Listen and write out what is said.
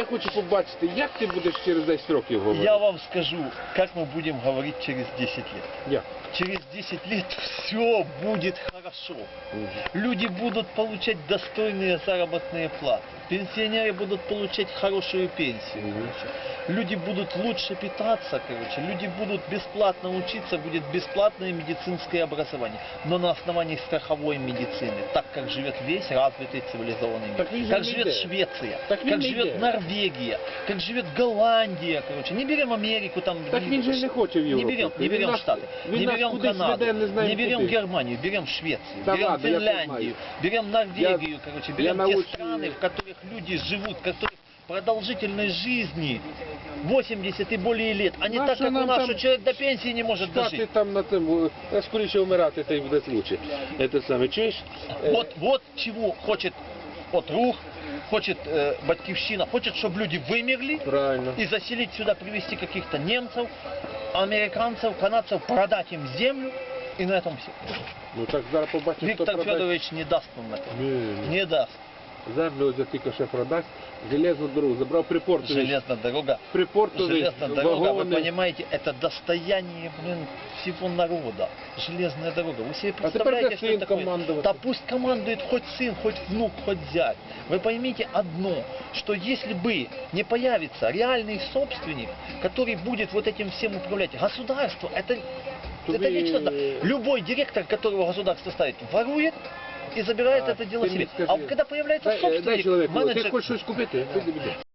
Я хочу побачити, як ти будеш через 10 років говорити. Я вам скажу, как мы будем говорить через 10 лет. Як? Через 10 лет все будет хорошо. Люди будут получать достойные заработные платы. Пенсионеры будут получать хорошую пенсию. Мгм. короче. Люди будут лучше питаться, короче. Люди будут бесплатно учиться, будет бесплатное медицинское образование. Но на основании страховой медицины, так как живет весь развитый цивилизованный мир. Так ведь же как не живет идея. Швеция, Так ведь как не живет идея. Норвегия, как живет Голландия, короче. Не берем Америку там. Так він же не хоче в Не Європу. берем, не Він берем нас- Штаты, він не нас берем кудись Канаду, веде, не знаємо не берем куди. Германию, берем Швецию, Да берем ладно, я Финляндию, понимаю. берем Норвегию, короче, берем те научу- страны, в которых люди живут, в которых продолжительность жизни 80 и более лет, а не Ну, а так, что как у нам нас, там что человек до пенсии не может Стати дожить. там на тему, а скоріше вмирати, та й буде лучше. Це саме, чуєш? Е, Вот, вот чего хочет от рух, хочет э, Батьковщина, хочет, чтобы люди вымерли, Правильно. и заселить сюда, привезти каких-то немцев, американцев, канадцев, продать им землю, и на этом все. Ну так зараз побачимо, хто Виктор продасть. Федорович не даст нам это. Ні, ні. Не даст. Зараз ось тільки ще продасть. Железну дорогу забрав припортовий. Железная дорога. Припортовий Железная дорога, вы вагони. понимаете, это достояние, блин, всего народа. Железная дорога. Вы себе А теперь представляете, как что это такое? Да пусть командует хоть сын, хоть внук, хоть зять. Вы поймите одно, что если бы не появится реальный собственник, который будет вот этим всем управлять, государство, это, То это вы- лично, любой директор, которого государство ставит, ворует и забирает А, это дело ты мне себе. скажи, А когда появляется Дай, дай собственник, чоловіку, ти менеджер, хочеш щось купити? Піди, піди.